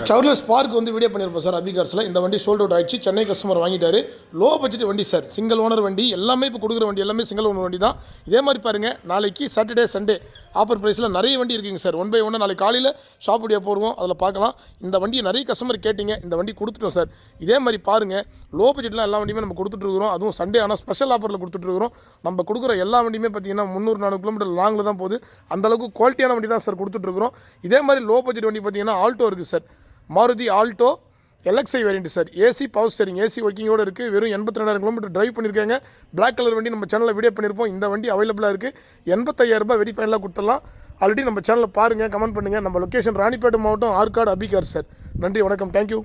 சவுர்லஸ் park வந்து video பண்ணியிருப்போம் sir அபிகார்ஸில் இந்த வண்டி சோல்ட் அவுட் ஆயிடுச்சு. சென்னை கஸ்டமர் வாங்கிட்டாரு. லோ பட்ஜெட் வண்டி சார் சிங்கிள் ஓனர் வண்டி. எல்லாமே இப்போ கொடுக்குற வண்டி எல்லாமே சிங்கிள் ஓனர் வண்டி தான். இதே மாதிரி பாருங்கள் நாளைக்கு சாட்டர்டே சண்டே ஆஃபர் ப்ரைஸில் நிறைய வண்டி இருக்குங்க சார். ஒன் பை ஒன்று நாளைக்கு காலையில் ஷாப் உடைய போடுவோம் அதில் பார்க்கலாம். இந்த வண்டியை நிறைய கஸ்டமர் கேட்டிங்க இந்த வண்டி கொடுத்துட்டோம் சார். இதே மாதிரி பாருங்கள் லோ பட்ஜெட்டில் எல்லா வண்டியுமே நம்ம கொடுத்துட்ருக்குறோம் அதுவும் சண்டே ஆனால் ஸ்பெஷல் ஆஃபரில் கொடுத்துட்ருக்குறோம் நம்ம கொடுக்குற எல்லா வண்டியுமே பார்த்தீங்கன்னா முந்நூறு நானூறு கிலோமீட்டர் லாங்கில் தான் போகுது. அந்த அளவுக்கு குவாலிட்டியான வண்டி தான் சார் கொடுத்துட்ருக்குறோம் இதே மாதிரி லோ பட்ஜெட் வண்டி பார்த்தீங்கன்னா ஆல்டோ இருக்குது sir. Maruti Alto LXI variant sir AC power steering AC ஒர்க்கிங்கோடு இருக்குது வெறும் எண்பத்தி ரெண்டாயிரம் கிலோமீட்டர் டிரைவ் பண்ணியிருக்காங்க பிளாக் கலர் வண்டி நம்ம சேனலில் வீடியோ பண்ணியிருப்போம் இந்த வண்டி அவைலபிளாக இருக்குது எண்பத்தையாயிரம் ரூபாய் வெடி ஃபைனலாக கொடுத்துடலாம். ஆல்ரெடி நம்ம சேனலில் பாருங்கள் கமெண்ட் பண்ணுங்கள் நம்ம லொக்கேஷன் ராணிப்பேட்டை மாவட்டம் ஆற்காடு அபிகார் சார் நன்றி வணக்கம். தேங்க்யூ